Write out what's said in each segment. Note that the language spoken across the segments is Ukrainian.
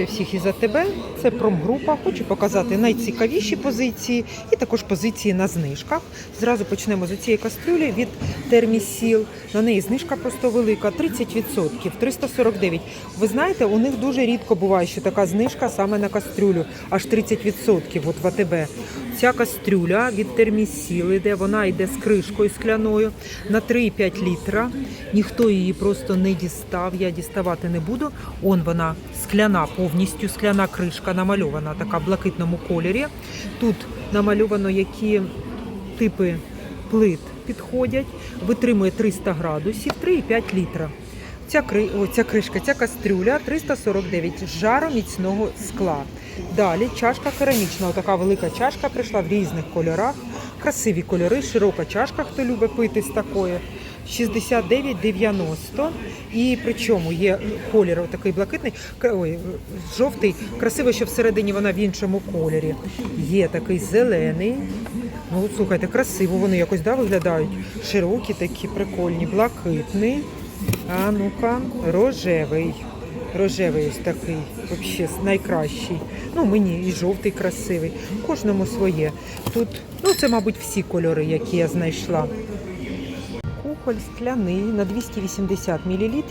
Вітаю всіх із АТБ. Це промгрупа. Хочу показати найцікавіші позиції і також позиції на знижках. Зразу почнемо з цієї кастрюлі від термісіл. На неї знижка просто велика 30%, 349. Ви знаєте, у них дуже рідко буває, що така знижка саме на кастрюлю, аж 30% от в АТБ. Ця кастрюля від термісіл іде, вона йде з кришкою скляною на 3,5 літра. Ніхто її просто не дістав. Я діставати не буду. Он вона скляна, повністю скляна кришка намальована, така в блакитному кольорі. Тут намальовано, які типи плит підходять, витримує 300 градусів, 3,5 літра. Ця, кри... О, ця кришка, ця кастрюля 349 з жаром міцного скла. Далі чашка керамічна, така велика чашка прийшла в різних кольорах. Красиві кольори, широка чашка, хто любить пити з такої. 69,90. І причому є колір такий блакитний, ой, жовтий. Красиво, що всередині вона в іншому кольорі. Є такий зелений. Ну, слухайте, красиво вони якось да, виглядають. Широкі такі, прикольні, блакитний. А ну-ка, рожевий. Рожевий ось такий, взагалі найкращий. Ну, мені і жовтий красивий. Кожному своє. Тут, ну, це, мабуть, всі кольори, які я знайшла. Кухоль скляний на 280 мл.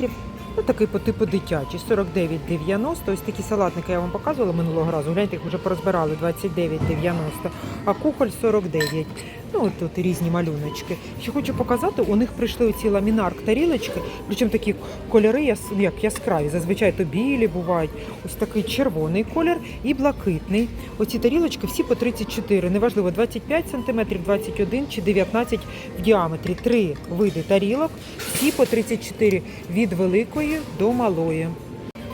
Ну, такий по типу дитячий, 49,90. Ось такі салатники я вам показувала минулого разу. Гляньте, їх вже порозбирали 29,90, а кухоль 49. Ну, тут різні малюночки. Ще хочу показати, у них прийшли оці ламінарк тарілочки, причому такі кольори ну, як яскраві. Зазвичай то білі бувають. Ось такий червоний колір і блакитний. Оці тарілочки всі по 34. Неважливо, 25 см, 21 чи 19 в діаметрі. Три види тарілок, всі по 34 від великої до малої.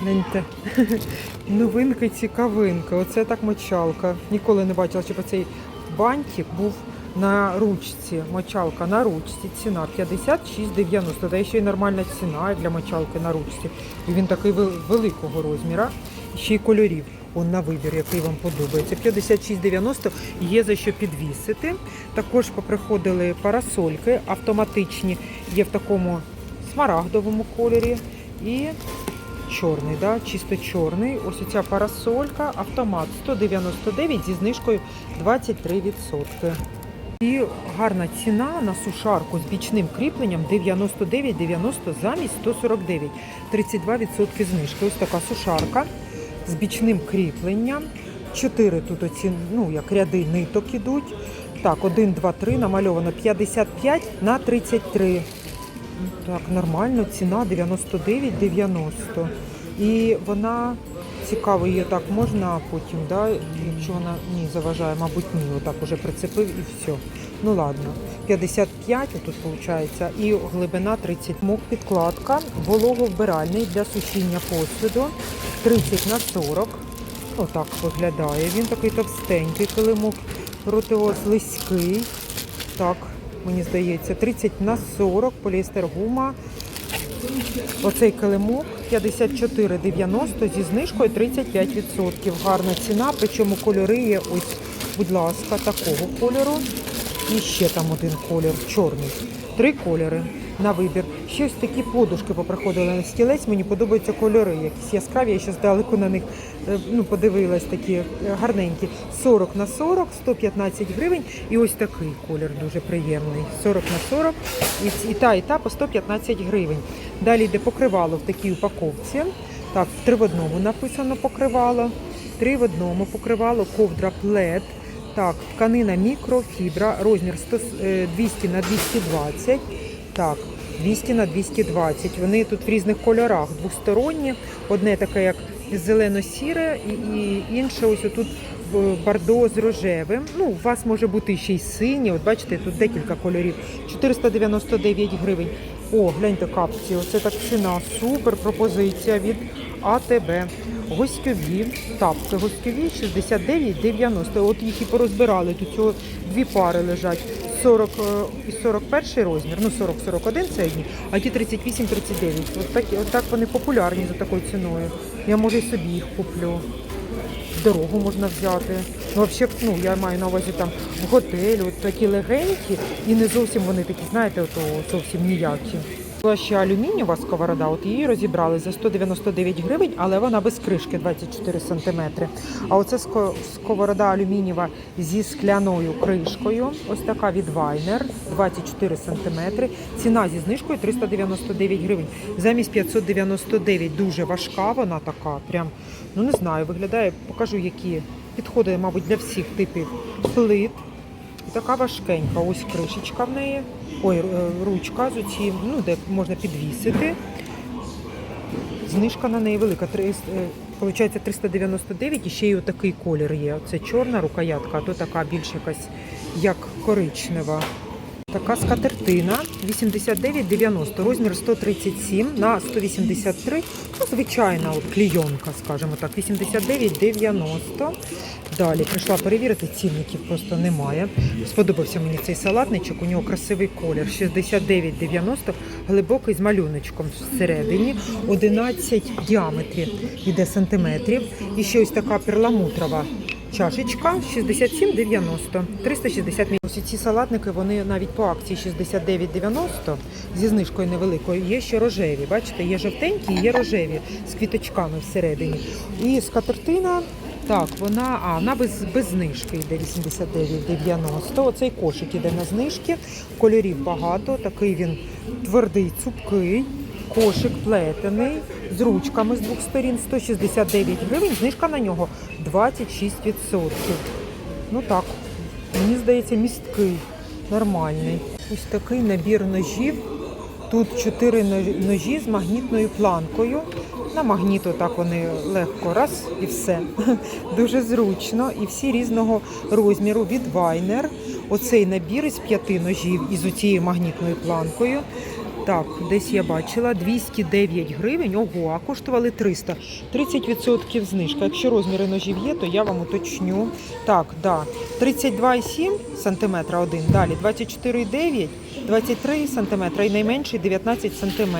Гляньте. Новинка цікавинка. Оце так мочалка. Ніколи не бачила, щоб оцей бантик був на ручці. Мочалка на ручці. Ціна 56,90. Та ще й нормальна ціна для мочалки на ручці. І він такий великого розміра. Ще й кольорів. Он на вибір, який вам подобається. 56,90 є за що підвісити. Також поприходили парасольки автоматичні. Є в такому смарагдовому кольорі. І чорний, да? чисто чорний. Ось ця парасолька, автомат 199 зі знижкою 23%. І гарна ціна на сушарку з бічним кріпленням 99,90 замість 149. 32% знижки. Ось така сушарка з бічним кріпленням. Чотири тут оці, ну, як ряди ниток ідуть. Так, 1, 2, 3 намальовано 55 на 33. Так, нормально, ціна 99,90. І вона цікаво, її так можна потім, да, якщо вона ні, заважає, мабуть, ні, отак уже прицепив і все. Ну ладно. 55 тут виходить, і глибина 30 мук підкладка, вологовбиральний для сушіння посуду 30 на 40. Отак виглядає. Він такий товстенький килимок, протиослизький. Так, мені здається, 30 на 40, поліестер гума. Оцей килимок 54,90 зі знижкою 35%. Гарна ціна, причому кольори є ось, будь ласка, такого кольору. І ще там один колір, чорний. Три кольори на вибір. Ще такі подушки поприходили на стілець. Мені подобаються кольори, якісь яскраві. Я ще здалеку на них е, ну, подивилась такі е, гарненькі. 40 на 40, 115 гривень. І ось такий колір дуже приємний. 40 на 40. І, і та, і та по 115 гривень. Далі йде покривало в такій упаковці. Так, в три в одному написано покривало. Три в одному покривало, ковдра плед. Так, тканина мікрофібра, розмір 100, е, 200 на 220. Так, 200 на 220. Вони тут в різних кольорах, двосторонні. Одне таке, як зелено-сіре, і, інше ось тут бордо з рожевим. Ну, у вас може бути ще й синій. От бачите, тут декілька кольорів. 499 гривень. О, гляньте капці. Оце так ціна. Супер пропозиція від АТБ. Гостьові, тапки гостьові 69,90. От їх і порозбирали. Тут цього дві пари лежать. 40 е, і 41 розмір, ну 40-41 це одні, а ті 38-39. От, так, от так вони популярні за такою ціною. Я може і собі їх куплю. Дорогу можна взяти. Ну, взагалі, ну, я маю на увазі там в готель, от такі легенькі, і не зовсім вони такі, знаєте, ото зовсім ніякі. Була ще алюмінієва сковорода, от її розібрали за 199 гривень, але вона без кришки 24 см. А оце сковорода алюмінієва зі скляною кришкою. Ось така від Вайнер 24 см. Ціна зі знижкою 399 гривень. Замість 599 дуже важка вона така. Прям, ну не знаю, виглядає, покажу, які підходить, мабуть, для всіх типів плит. Така важкенька. Ось кришечка в неї. Ой, е, ручка з оці, ну, де можна підвісити. Знижка на неї велика. 300, е, Получається 399 і ще й отакий колір є. Це чорна рукоятка, а то така більш якась як коричнева. Така скатертина 89,90, розмір 137 на 183. Ну, звичайна от клійонка, скажімо так, 89,90. Далі прийшла перевірити, цінників просто немає. Сподобався мені цей салатничок, у нього красивий колір. 69,90, глибокий з малюночком всередині, 11 в діаметрі іде сантиметрів. І ще ось така перламутрова чашечка 67,90, 360 мл. Ось ці салатники, вони навіть по акції 69,90 зі знижкою невеликою. Є ще рожеві. Бачите, є жовтенькі, є рожеві з квіточками всередині. І скатертина, так, вона, а, вона без, без знижки йде 89,90. Оцей кошик іде на знижки. Кольорів багато, такий він твердий, цупкий. Кошик плетений з ручками з двох сторін 169 гривень. Знижка на нього 26%. Ну так, мені здається, місткий, нормальний. Ось такий набір ножів. Тут чотири нож- ножі з магнітною планкою. На магніту так вони легко раз і все. Дуже зручно. І всі різного розміру від Вайнер. Оцей набір із п'яти ножів із оцією магнітною планкою. Так, десь я бачила 209 гривень. Ого, а коштували 300. 30% знижка. Якщо розміри ножів є, то я вам уточню. Так, да. 32,7 см один. Далі 24,9, 23 см і найменший 19 см.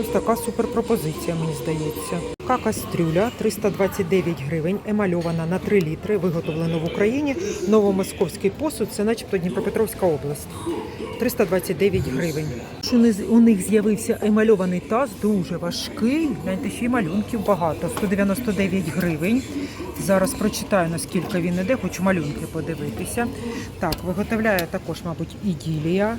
Ось така супер пропозиція, мені здається. Така кастрюля 329 гривень, емальована на 3 літри, виготовлена в Україні. Новомосковський посуд, це начебто Дніпропетровська область. 329 гривень. У них з'явився емальований таз, дуже важкий. Гляньте, ще й малюнків багато. 199 гривень. Зараз прочитаю, наскільки він іде, хочу малюнки подивитися. Так, виготовляє також, мабуть, іділія.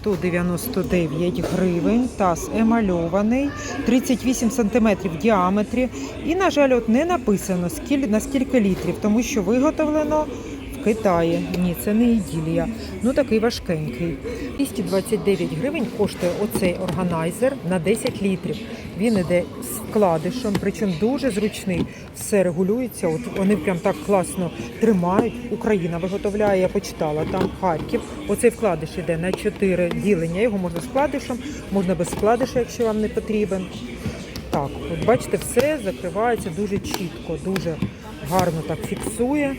199 гривень, таз емальований, 38 сантиметрів в діаметрі. І, на жаль, от не написано скіль, на скільки літрів, тому що виготовлено в Китаї. Ні, це не іділія. Ну такий важкенький. 229 гривень коштує оцей органайзер на 10 літрів. Він іде з вкладишем, причому дуже зручний. Все регулюється. От вони прям так класно тримають. Україна виготовляє, я почитала там Харків. Оцей вкладиш іде на 4 ділення. Його можна з вкладишем, можна без вкладиша, якщо вам не потрібен. Так, от бачите, все закривається дуже чітко, дуже гарно так фіксує.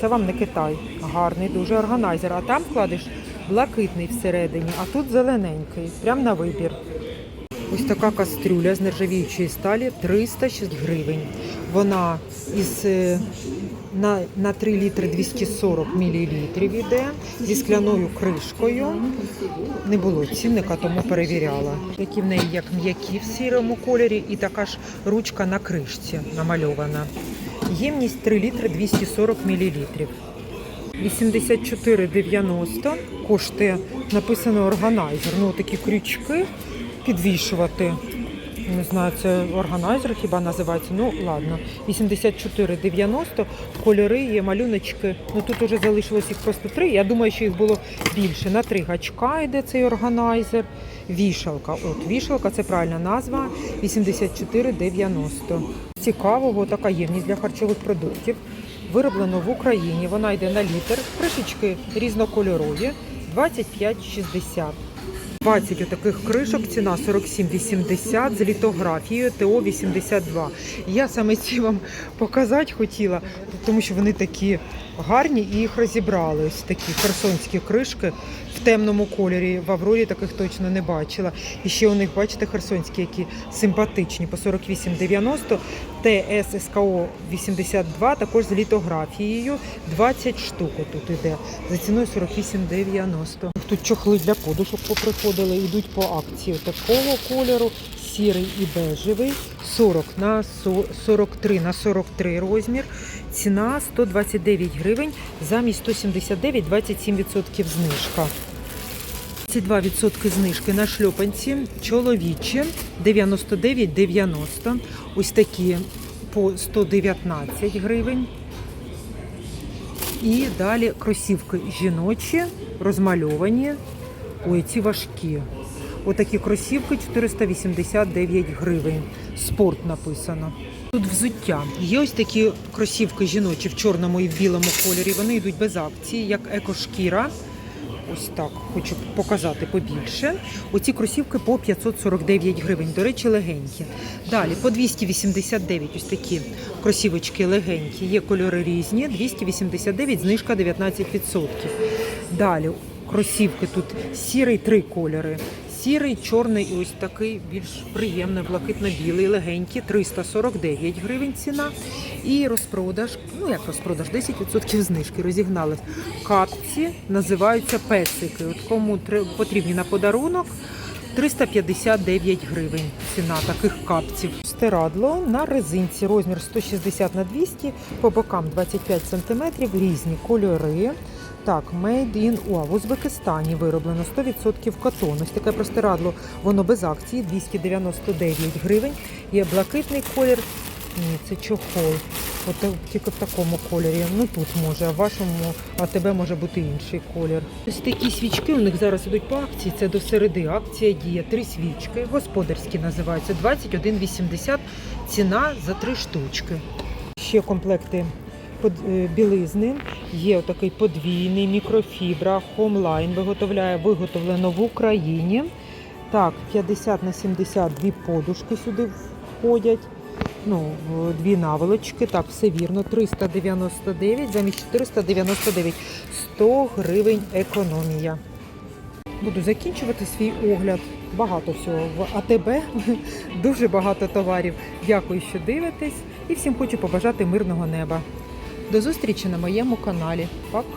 Це вам не Китай. Гарний дуже органайзер. А там вкладиш блакитний всередині, а тут зелененький. Прям на вибір. Ось така кастрюля з нержавіючої сталі 306 гривень. Вона із е, на, на 3 літри 240 мл іде зі скляною кришкою. Не було цінника, тому перевіряла. Такі в неї як м'які в сірому кольорі, і така ж ручка на кришці намальована. Ємність 3 літри 240 мл. 84,90 коштує написано органайзер. Ну такі крючки підвішувати. Не знаю, це органайзер хіба називається. Ну ладно. 84,90 кольори є, малюночки. Ну тут уже залишилось їх просто три. Я думаю, що їх було більше. На три гачка йде цей органайзер. Вішалка. От вішалка, це правильна назва. 84,90. Цікавого така ємність для харчових продуктів. Вироблено в Україні. Вона йде на літр. Кришечки різнокольорові. 25,60. 20 отаких кришок, ціна 47,80 з літографією ТО 82. Я саме ці вам показати хотіла, тому що вони такі гарні і їх розібрали. Ось такі херсонські кришки в темному кольорі. В Аврорі таких точно не бачила. І ще у них, бачите, херсонські, які симпатичні по 48,90. ТС СКО 82, також з літографією. 20 штук тут іде. За ціною 48,90. Тут чохли для подушок поприходили, йдуть по акції такого кольору. Сірий і бежевий, 40 на 43 на 43 розмір. Ціна 129 гривень, замість 179 27% знижка. 22% знижки на шльопанці чоловічі 99,90. Ось такі по 119 гривень. І далі кросівки жіночі, розмальовані. Ой, ці важкі. Отакі кросівки 489 гривень. Спорт написано. Тут взуття. Є ось такі кросівки жіночі в чорному і в білому кольорі. Вони йдуть без акції, як екошкіра. Ось так хочу показати побільше. Оці кросівки по 549 гривень. До речі, легенькі. Далі по 289 ось такі кросівочки легенькі. Є кольори різні. 289, знижка 19%. Далі кросівки тут сірий три кольори. Сірий, чорний і ось такий більш приємний, блакитно-білий, легенький, 349 гривень ціна. І розпродаж, ну як розпродаж, 10% знижки розігнались. Капці називаються песики. От кому потрібні на подарунок, 359 гривень ціна таких капців. Стирадло на резинці розмір 160 на 200, по бокам 25 см, різні кольори. Так, made in в Узбекистані вироблено 100% катон. Ось таке простирадло, воно без акції 299 гривень. Є блакитний колір. Ні, це чохол. От тільки в такому кольорі. Ну тут може, а в вашому АТБ може бути інший колір. Ось такі свічки у них зараз ідуть по акції. Це до середи. Акція діє. Три свічки. Господарські називаються. 21,80 ціна за три штучки. Ще комплекти білизни. Є отакий подвійний мікрофібра, хомлайн виготовляє, виготовлено в Україні. Так, 50 на 70 дві подушки сюди входять. Ну, дві наволочки, так, все вірно. 399 замість 499. 100 гривень економія. Буду закінчувати свій огляд. Багато всього в АТБ, дуже багато товарів. Дякую, що дивитесь, і всім хочу побажати мирного неба. До зустрічі на моєму каналі. Пока!